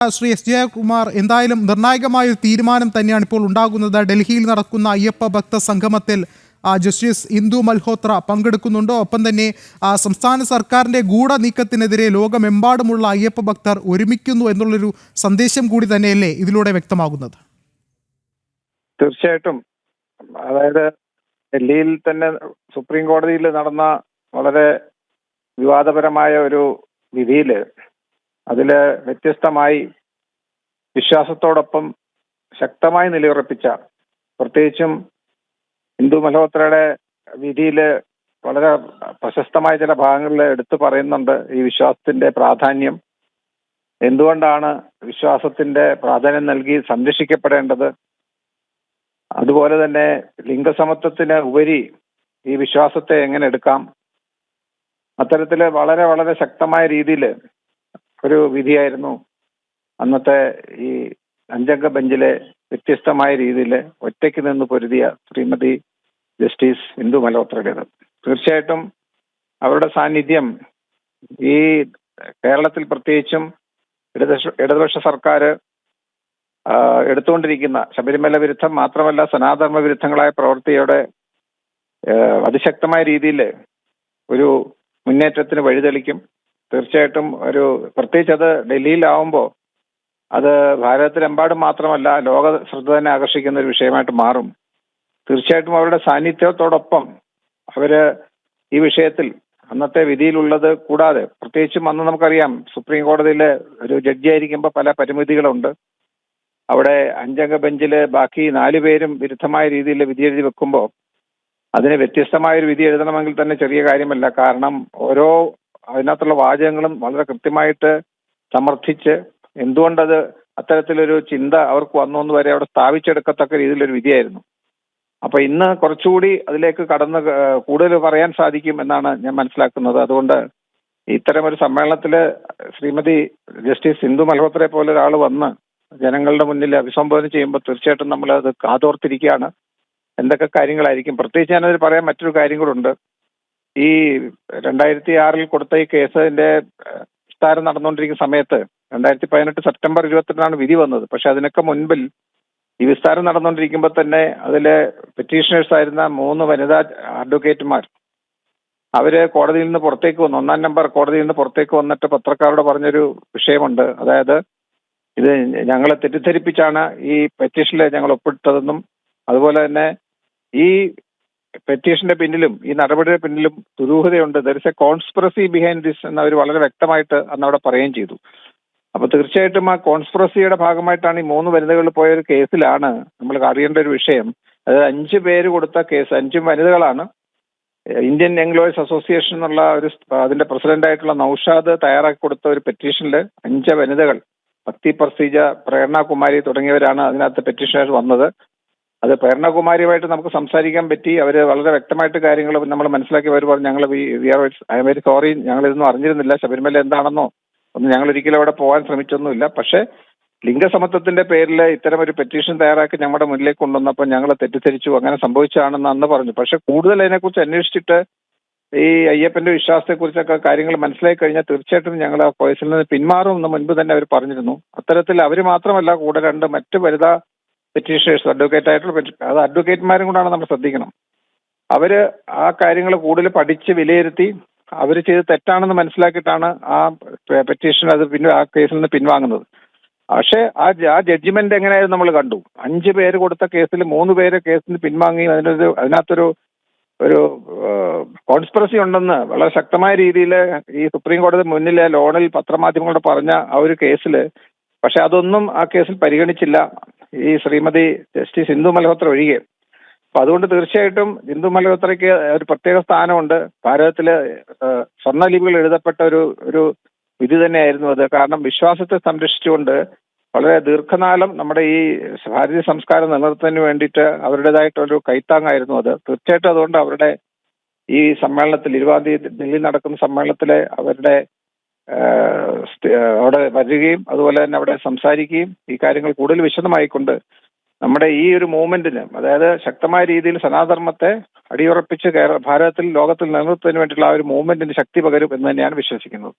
Shri S Jayakumar എന്തായാലും നിർണായകമായ ഒരു തീരുമാനം തന്നെയാണ് ഇപ്പോൾ ഉണ്ടാകുന്നത്. ഡൽഹിയിൽ നടക്കുന്ന അയ്യപ്പ ഭക്ത സംഗമത്തിൽ ജസ്റ്റിസ് ഇന്ദു മൽഹോത്ര പങ്കെടുക്കുന്നുണ്ട്. ഒപ്പം തന്നെ സംസ്ഥാന സർക്കാരിന്റെ ഗൂഢ നീക്കത്തിനെതിരെ ലോകമെമ്പാടുമുള്ള അയ്യപ്പ ഭക്തർ ഒരുമിക്കുന്നു എന്നുള്ളൊരു സന്ദേശം കൂടി തന്നെയല്ലേ ഇതിലൂടെ വ്യക്തമാകുന്നത്? തീർച്ചയായിട്ടും. അതായത് ഡൽഹിയിൽ തന്നെ സുപ്രീം കോടതിയിൽ നടന്ന വളരെ വിവാദപരമായ ഒരു വിധിയിൽ അതിൽ വ്യത്യസ്തമായി വിശ്വാസത്തോടൊപ്പം ശക്തമായി നിലയുറപ്പിച്ച പ്രത്യേകിച്ചും ഹിന്ദു മൽഹോത്രയുടെ വിധിയിൽ വളരെ പ്രശസ്തമായ ചില ഭാഗങ്ങളിൽ എടുത്തു പറയുന്നുണ്ട് ഈ വിശ്വാസത്തിന്റെ പ്രാധാന്യം. എന്തുകൊണ്ടാണ് വിശ്വാസത്തിന്റെ പ്രാധാന്യം നൽകി സംരക്ഷിക്കപ്പെടേണ്ടത്? അതുപോലെ തന്നെ ലിംഗസമത്വത്തിന് ഉപരി ഈ വിശ്വാസത്തെ എങ്ങനെ എടുക്കാം? അത്തരത്തിൽ വളരെ വളരെ ശക്തമായ രീതിയിൽ ഒരു വിധിയായിരുന്നു. അന്നത്തെ ഈ അഞ്ചംഗ ബെഞ്ചിലെ വ്യത്യസ്തമായ രീതിയിൽ ഒറ്റയ്ക്ക് നിന്ന് പൊരുതിയ ശ്രീമതി ജസ്റ്റിസ് ഇന്ദു മൽഹോത്രയുടേത്. തീർച്ചയായിട്ടും അവരുടെ സാന്നിധ്യം ഈ കേരളത്തിൽ പ്രത്യേകിച്ചും ഇടതുപക്ഷ ഇടതുപക്ഷ സർക്കാർ എടുത്തുകൊണ്ടിരിക്കുന്ന ശബരിമല വിരുദ്ധം മാത്രമല്ല സനാതന വിരുദ്ധങ്ങളായ പ്രവൃത്തിയുടെ അതിശക്തമായ രീതിയിൽ ഒരു മുന്നേറ്റത്തിന് വഴിതെളിക്കും. തീർച്ചയായിട്ടും ഒരു പ്രത്യേകിച്ച് അത് ഡൽഹിയിലാവുമ്പോൾ അത് ഭാരതത്തിലെമ്പാടും മാത്രമല്ല ലോക ശ്രദ്ധ തന്നെ ആകർഷിക്കുന്ന ഒരു വിഷയമായിട്ട് മാറും. തീർച്ചയായിട്ടും അവരുടെ സാന്നിധ്യത്തോടൊപ്പം അവർ ഈ വിഷയത്തിൽ അന്നത്തെ വിധിയിലുള്ളത് കൂടാതെ പ്രത്യേകിച്ചും അന്ന് നമുക്കറിയാം സുപ്രീം കോടതിയിലെ ഒരു ജഡ്ജി ആയിരിക്കുമ്പോൾ പല പരിമിതികളുണ്ട്. അവിടെ അഞ്ചംഗ ബെഞ്ചിൽ ബാക്കി നാല് പേരും വിരുദ്ധമായ രീതിയിൽ വിധി എഴുതി വെക്കുമ്പോൾ അതിന് വ്യത്യസ്തമായ ഒരു വിധി എഴുതണമെങ്കിൽ തന്നെ ചെറിയ കാര്യമല്ല. കാരണം ഓരോ അതിനകത്തുള്ള വാചകങ്ങളും വളരെ കൃത്യമായിട്ട് സമർത്ഥിച്ച് എന്തുകൊണ്ടത് അത്തരത്തിലൊരു ചിന്ത അവർക്ക് വന്നു എന്ന് വരെ അവിടെ സ്ഥാപിച്ചെടുക്കത്തക്ക രീതിയിലൊരു വിധിയായിരുന്നു. അപ്പൊ ഇന്ന് കുറച്ചുകൂടി അതിലേക്ക് കടന്ന് കൂടുതൽ പറയാൻ സാധിക്കും എന്നാണ് ഞാൻ മനസ്സിലാക്കുന്നത്. അതുകൊണ്ട് ഇത്തരം ഒരു സമ്മേളനത്തിൽ ശ്രീമതി ജസ്റ്റിസ് സിന്ധു മൽഹോത്രയെ പോലെ ഒരാൾ വന്ന് ജനങ്ങളുടെ മുന്നിൽ അഭിസംബോധന ചെയ്യുമ്പോൾ തീർച്ചയായിട്ടും നമ്മൾ അത് കാതോർത്തിരിക്കുകയാണ്. എന്തൊക്കെ കാര്യങ്ങളായിരിക്കും? പ്രത്യേകിച്ച് ഞാനതിൽ പറയാൻ മറ്റൊരു കാര്യം കൂടെ ഉണ്ട്. ഈ രണ്ടായിരത്തി ആറിൽ കൊടുത്ത ഈ കേസിന്റെ വിസ്താരം നടന്നുകൊണ്ടിരിക്കുന്ന സമയത്ത് രണ്ടായിരത്തി പതിനെട്ട് സെപ്റ്റംബർ ഇരുപത്തെട്ടിനാണ് വിധി വന്നത്. പക്ഷെ അതിനൊക്കെ മുൻപിൽ ഈ വിസ്താരം നടന്നുകൊണ്ടിരിക്കുമ്പോൾ തന്നെ അതിലെ പെറ്റീഷണേഴ്സ് ആയിരുന്ന മൂന്ന് വനിതാ അഡ്വക്കേറ്റുമാർ അവർ കോടതിയിൽ നിന്ന് പുറത്തേക്ക് വന്നു. ഒന്നാം നമ്പർ കോടതിയിൽ നിന്ന് പുറത്തേക്ക് വന്നിട്ട് പത്രക്കാരോട് പറഞ്ഞൊരു വിഷയമുണ്ട്. അതായത് ഇത് ഞങ്ങളെ തെറ്റിദ്ധരിപ്പിച്ചാണ് ഈ പെറ്റീഷനിൽ ഞങ്ങൾ ഒപ്പിട്ടതെന്നും അതുപോലെ തന്നെ ഈ പെറ്റീഷന്റെ പിന്നിലും ഈ നടപടിയുടെ പിന്നിലും ദുരൂഹതയുണ്ട്. There is a conspiracy behind this എന്ന് അവർ വളരെ വ്യക്തമായിട്ട് അന്ന് അവിടെ പറയുകയും ചെയ്തു. അപ്പൊ തീർച്ചയായിട്ടും ആ കോൺസ്പിറസിയുടെ ഭാഗമായിട്ടാണ് ഈ മൂന്ന് വനിതകളിൽ പോയ ഒരു കേസിലാണ് നമ്മൾ അറിയേണ്ട ഒരു വിഷയം. അതായത് അഞ്ച് പേര് കൊടുത്ത കേസ് അഞ്ചും വനിതകളാണ്. ഇന്ത്യൻ എംപ്ലോയീസ് അസോസിയേഷൻ എന്നുള്ള ഒരു അതിന്റെ പ്രസിഡന്റ് ആയിട്ടുള്ള നൌഷാദ് തയ്യാറാക്കി കൊടുത്ത ഒരു പെറ്റീഷനിൽ അഞ്ച് വനിതകൾ ഭക്തി പ്രസീജ പ്രേരണ കുമാരി തുടങ്ങിയവരാണ് അതിനകത്ത് പെറ്റീഷനായിട്ട് വന്നത്. അത് പ്രേരണകുമാരിയുമായിട്ട് നമുക്ക് സംസാരിക്കാൻ പറ്റി. അവർ വളരെ വ്യക്തമായിട്ട് കാര്യങ്ങൾ നമ്മൾ മനസ്സിലാക്കി. അവർ പറഞ്ഞു ഞങ്ങൾ we are I am very sorry ഞങ്ങൾ ഇതൊന്നും അറിഞ്ഞിരുന്നില്ല. ശബരിമല എന്താണെന്നോ ഒന്നും ഞങ്ങൾ ഒരിക്കലും അവിടെ പോകാൻ ശ്രമിച്ചൊന്നുമില്ല. പക്ഷേ ലിംഗസമത്വത്തിന്റെ പേരിൽ ഇത്തരം ഒരു പെറ്റീഷൻ തയ്യാറാക്കി ഞങ്ങളുടെ മുന്നിലേക്ക് കൊണ്ടുവന്നപ്പോൾ ഞങ്ങൾ തെറ്റിദ്ധരിച്ചു. അങ്ങനെ സംഭവിച്ചതാണെന്ന് അന്ന് പറഞ്ഞു. പക്ഷെ കൂടുതൽ അതിനെക്കുറിച്ച് അന്വേഷിച്ചിട്ട് ഈ അയ്യപ്പന്റെ വിശ്വാസത്തെക്കുറിച്ചൊക്കെ കാര്യങ്ങൾ മനസ്സിലാക്കി കഴിഞ്ഞാൽ തീർച്ചയായിട്ടും ഞങ്ങൾ ആ കോഴ്സിൽ നിന്ന് പിന്മാറുമെന്ന് മുൻപ് തന്നെ അവർ പറഞ്ഞിരുന്നു. അത്തരത്തിൽ അവർ മാത്രമല്ല കൂടെ രണ്ട് മറ്റ് വനിതാ പെറ്റീഷനേഴ്സ് അഡ്വക്കേറ്റ് ആയിട്ടുള്ള പെറ്റി- അത് അഡ്വക്കേറ്റ്മാരും കൂടാണ് നമ്മൾ ശ്രദ്ധിക്കണം. അവർ ആ കാര്യങ്ങൾ കൂടുതൽ പഠിച്ച് വിലയിരുത്തി അവർ ചെയ്ത് തെറ്റാണെന്ന് മനസ്സിലാക്കിയിട്ടാണ് ആ പെറ്റീഷൻ അത് പിന്നെ ആ കേസിൽ നിന്ന് പിൻവാങ്ങുന്നത്. പക്ഷേ ആ ആ ജഡ്ജിമെന്റ് എങ്ങനെയായിരുന്നു നമ്മൾ കണ്ടു. അഞ്ച് പേര് കൊടുത്ത കേസിൽ മൂന്ന് പേര് കേസിൽ നിന്ന് പിൻവാങ്ങി അതിനൊരു അതിനകത്തൊരു ഒരു കോൺസ്പിറസി ഉണ്ടെന്ന് വളരെ ശക്തമായ രീതിയിൽ ഈ സുപ്രീം കോടതി മുന്നിലെ ലോണിൽ പത്രമാധ്യമങ്ങളോട് പറഞ്ഞ ആ ഒരു കേസിൽ പക്ഷെ അതൊന്നും ആ കേസിൽ പരിഗണിച്ചില്ല. ഈ ശ്രീമതി ജസ്റ്റിസ് ഇന്ദു മൽഹോത്ര ഒഴികെ. അപ്പൊ അതുകൊണ്ട് തീർച്ചയായിട്ടും ഇന്ദു മൽഹോത്രയ്ക്ക് ഒരു പ്രത്യേക സ്ഥാനമുണ്ട്. ഭാരതത്തിൽ സ്വർണലിപികൾ എഴുതപ്പെട്ട ഒരു ഒരു വിധി തന്നെയായിരുന്നു അത്. കാരണം വിശ്വാസത്തെ സംരക്ഷിച്ചുകൊണ്ട് വളരെ ദീർഘനാളം നമ്മുടെ ഈ ഭാരതീയ സംസ്കാരം നിലനിർത്തുന്നതിന് വേണ്ടിയിട്ട് അവരുടേതായിട്ടൊരു കൈത്താങ്ങായിരുന്നു അത്. തീർച്ചയായിട്ടും അതുകൊണ്ട് അവരുടെ ഈ സമ്മേളനത്തിൽ ഇരുപതാം തീയതി ഡൽഹിയിൽ നടക്കുന്ന സമ്മേളനത്തിലെ അവരുടെ അവിടെ വരികയും അതുപോലെ തന്നെ അവിടെ സംസാരിക്കുകയും ഈ കാര്യങ്ങൾ കൂടുതൽ വിശദമായിക്കൊണ്ട് നമ്മുടെ ഈ ഒരു മൂവ്മെന്റിന് അതായത് ശക്തമായ രീതിയിൽ സനാതർമ്മത്തെ അടിയുറപ്പിച്ച് കേരള ഭാരതത്തിൽ ലോകത്തിൽ നിലനിർത്തുന്നതിന് വേണ്ടിയിട്ടുള്ള ആ ഒരു മൂവ്മെന്റിന് ശക്തി പകരും എന്ന് തന്നെയാണ് വിശ്വസിക്കുന്നത്.